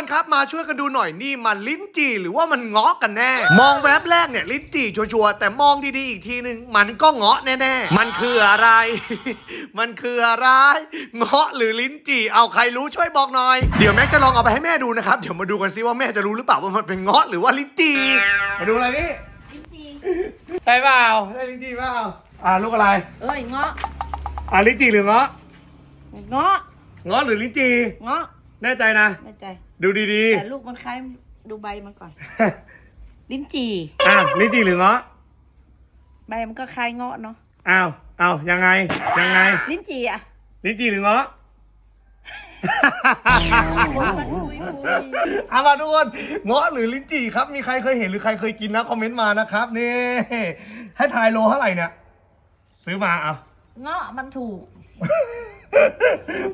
คนครับมาช่วยกันดูหน่อยนี่มันลิ้นจี่หรือว่ามันเงาะกันแน่ มองแวบแรกเนี่ยลิ้นจี่ชัวร์ๆแต่มองดีๆอีกทีหนึ่งมันก็เงาะแน่ๆ มันคืออะไร มันคืออะไรเงาะหรือลิ้นจี่เอาใครรู้ช่วยบอกหน่อย เดี๋ยวแม็กจะลองเอาไปให้แม่ดูนะครับเดี๋ยวมาดูกันซิว่าแม่จะรู้หรือเปล่าว่ามันเป็นเงาะหรือว่าลิ้นจี่มาดูอะไรนี่จริงใช่เปล่าใช่ลิ้นจี่เปล่าอ่าลูกอะไรๆเอ้ยเงาะอ่าลิ้นจี่หรือเงาะเงาะเงาะหรือลิ้นจี่เงาะ แน่ใจนะ แน่ใจ ดูดีแต่ลูกมันคล้ายดูใบมันก่อน ๆ ลิ้นจี่อะลิ้นจี่หรือเงาะใบมันก็คล้ายเงาะเนาะ อ้าวอ้าวยังไงยังไง ลิ้นจี่อะลิ้นจี่หรือเงาะคนมันคุยคุยเอามาทุกคนเงาะหรือลิ้นจี่ครับ มีใครเคยเห็นหรือใครเคยกินนะคอมเมนต์มานะครับนี่ให้ทายโลเท่าไหร่เนี่ย ซื้อมาเอา เงาะมันถูก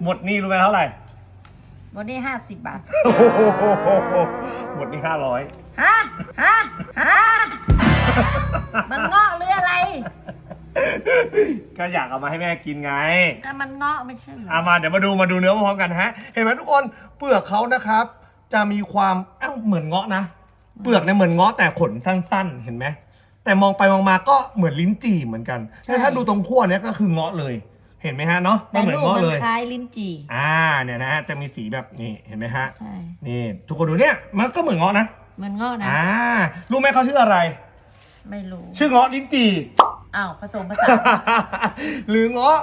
หมดนี่รู้ไหมเท่าไหร่ วันนี้ห้าสิบบาท โอ้โหหมดนี่ห้าร้อยฮะ ฮะ ฮะ มันเงาะหรืออะไร ก็อยากเอามาให้แม่กินไง ก็มันเงาะไม่ใช่เหรอ เอามาเดี๋ยวมาดูมาดูเนื้อพร้อมๆกันฮะ เห็นไหมทุกคนเปลือกเขานะครับ จะมีความเอ้าเหมือนเงาะนะ เปลือกเนี่ยเหมือนเงาะแต่ขนสั้น ๆ เห็นไหมแต่มองไปมองมาก็เหมือนลิ้นจี่เหมือนกันแต่ถ้าดูตรงขั้วเนี่ยก็คือเงาะเลย เห็นไหมฮะเนาะแต่ก็เหมือนลูกเงาะมันเลยคล้ายลิ้นจี่ อ่าเนี่ยนะฮะจะมีสีแบบนี้เห็นไหมฮะใช่ นี่ทุกคนดูเนี่ยมันก็เหมือนเงาะนะเหมือนเงาะนะ อ่ารู้ไหมเขาชื่ออะไร ไม่รู้ ชื่อเงาะลิ้นจี่ อ้าวผสมผสานหรือเงาะ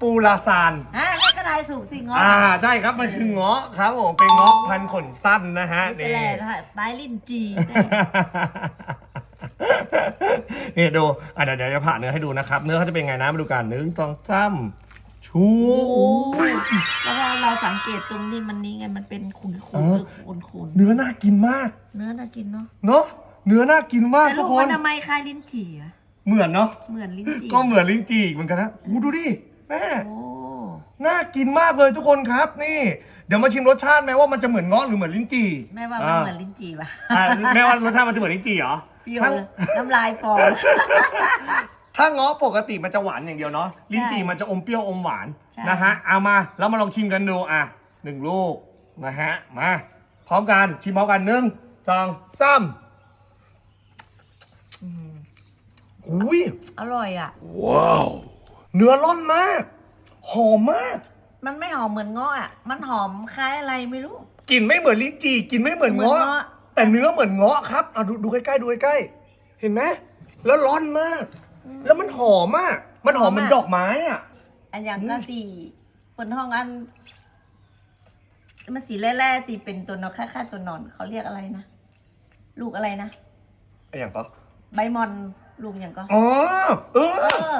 ปูลาซาน อะแม่ก็ทายถูกสิเงาะอ่าใช่ครับมันคือเงาะครับผมเป็นเงาะพันธุ์ขนสั้นนะฮะนี่แหละนะคะตายลิ้นจี่ใช่ นี่ดูอะเดี๋ยวเดี๋ยวจะผ่าเนื้อให้ดูนะครับ เนื้อเขาจะเป็นไงนะมาดูกันหนึ่งสองสามชูโอ้แล้วพอเราสังเกตตรงนี้มันนี้ไงมันเป็นขุนๆคือขุนขุนเนื้อน่ากินมากๆเนื้อน่ากินเนาะเนาะเนื้อน่ากินมากแต่ทุลูกกคมันนทำไมคล้ายลิ้นจี่อะเหมือนเนาะเหมือนลิ้นจี่ก็เหมือนลิ้นจี่เหมือนกันนะโอ้ดูดิแม่ โอ้ น่ากินมากเลยทุกคนครับนี่ เดี๋ยวมาชิมรสชาติไหมว่ามันจะเหมือนเงาะหรือเหมือนลิ้นจี่แม่ว่ามันเหมือนลิ้นจี่ป่ะอ่าแม่ว่ารสชาติมันจะเหมือนลิ้นจี่เหรอเปรี้ยวถ้าเลยน้ำลายฟอง ถ้าเงาะปกติมันจะหวานอย่างเดียวเนาะลิ้นจี่มันจะอมเปรี้ยวอมหวานใช่ นะฮะเอามาแล้วมาลองชิมกันดูอะหนึ่งลูกนะฮะมาพร้อมกันชิมพร้อมกันหนึ่งสองสามหุยอร่อยอะ เนื้อร่อนมาก หอมมาก มันไม่หอมเหมือนเงาะอะ มันหอมคล้ายอะไรไม่รู้ กลิ่นไม่เหมือนลิ้นจี่กลิ่นไม่เหมือนเงาะเหมือนเงาะแต่เนื้อเหมือนเงาะครับเอาดูดูใกล้ๆดูใกล้ๆเห็นไหมแล้วร้อนมาก แล้วมันหอมมากมันหอมเหมือนดอกไม้อะ อันอย่างก็ตีบนห้องอันมันสีแร่ๆตีเป็นตัวนอนคล้ายๆตัวนอนเขาเรียกอะไรนะลูกอะไรนะไอ้อย่างก็ใบมอนลูกอย่างก็อ๋อเอเอออ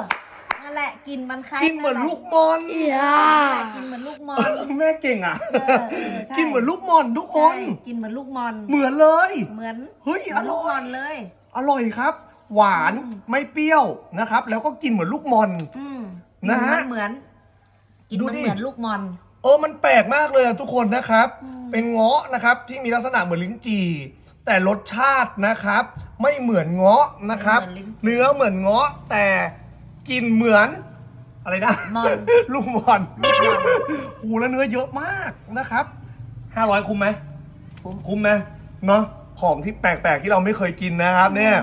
นั่นแหละกินมันคล้ายกินเหมือนลูกมอนนั่นแหละกินเหมือนลูกมอนแม่เก่งอะ เออเออใช่กินเหมือนลูกมอนทุกคใช่นกินเหมือนลูกมอน เหมือนเลย เหมือนเฮ้ยเหมือนลูกอร่อยมอนเลย อร่อยครับ หวานไม่เปรี้ยวนะครับ แล้วก็กินเหมือนลูกมอน อืมนะฮะกิมัเหมือนกินดูมันดิ เหมือนลูกมอน เออมันแปลกมากเลยอะทุกคนนะครับเป็นเงาะนะครับที่มีลักษณะเหมือนลิ้นจี่แต่รสชาตินะครับ ไม่เหมือนเงาะนะครับเหมือนลิ้นจี่เนื้อเหมือนเงาะแต่ กินเหมือน อะไรนะมอน ลูกมอนหูแล้วเนื้อเยอะมากนะครับห้าร้อยคุ้มไหมคุ้ม คุ้มไหมเนาะของที่แปลกๆที่เราไม่เคยกินนะครับเนี่ย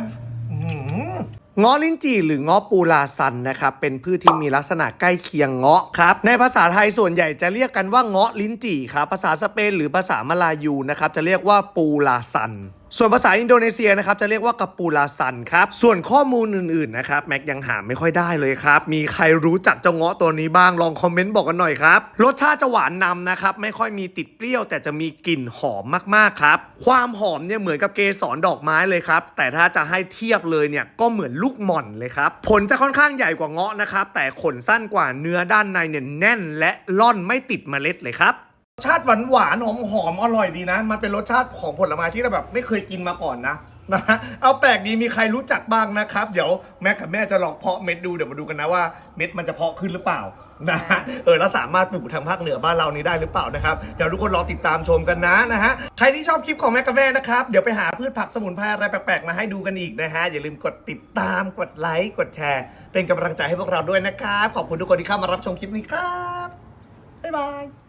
เงาะลิ้นจี่หรือเงาะปูลาซันนะครับเป็นพืชที่มีลักษณะใกล้เคียงเงาะครับในภาษาไทยส่วนใหญ่จะเรียกกันว่าเงาะลิ้นจี่ครับภาษาสเปนหรือภาษามลายูนะครับจะเรียกว่าปูลาซัน ส่วนภาษาอินโดนีเซียนะครับจะเรียกว่ากะปูลาซันครับส่วนข้อมูลอื่นๆนะครับแม็กยังหาไม่ค่อยได้เลยครับมีใครรู้จักเจ้าเงาะตัวนี้บ้างลองคอมเมนต์บอกกันหน่อยครับรสชาติจะหวานนำนะครับไม่ค่อยมีติดเปรี้ยว แต่จะมีกลิ่นหอมมากๆครับความหอมเนี่ยเหมือนกับเกสรดอกไม้เลยครับแต่ถ้าจะให้เทียบเลยเนี่ยก็เหมือนลูกหม่อนเลยครับผลจะค่อนข้างใหญ่กว่าเงาะนะครับแต่ขนสั้นกว่าเนื้อด้านในเนี่ยแน่น และล่อนไม่ติดเมล็ดเลยครับ รสชาติหวานหวานหอมหอมอร่อยดีนะ มันเป็นรสชาติของผลไม้ที่เราแบบไม่เคยกินมาก่อนนะนะฮะเอาแปลกดีมีใครรู้จักบ้างนะครับ เดี๋ยวแม่กับแม่จะลองเพาะเม็ดดูเดี๋ยวมาดูกันนะว่าเม็ดมันจะเพาะขึ้นหรือเปล่านะฮะเออแล้วสามารถปลูกทางภาคเหนือบ้านเรานี้ได้หรือเปล่านะครับเดี๋ยวทุกคนรอติดตามชมกันนะนะฮะใครที่ชอบคลิปของแม่กับแม่นะครับเดี๋ยวไปหาพืชผักสมุนไพรอะไรแปลกๆมาให้ดูกันอีกนะฮะอย่าลืมกดติดตามกดไลค์กดแชร์ เป็นกำลังใจให้พวกเราด้วยนะครับขอบคุณทุกคนที่เข้ามารับชมคลิปนี้ครับบ๊ายบาย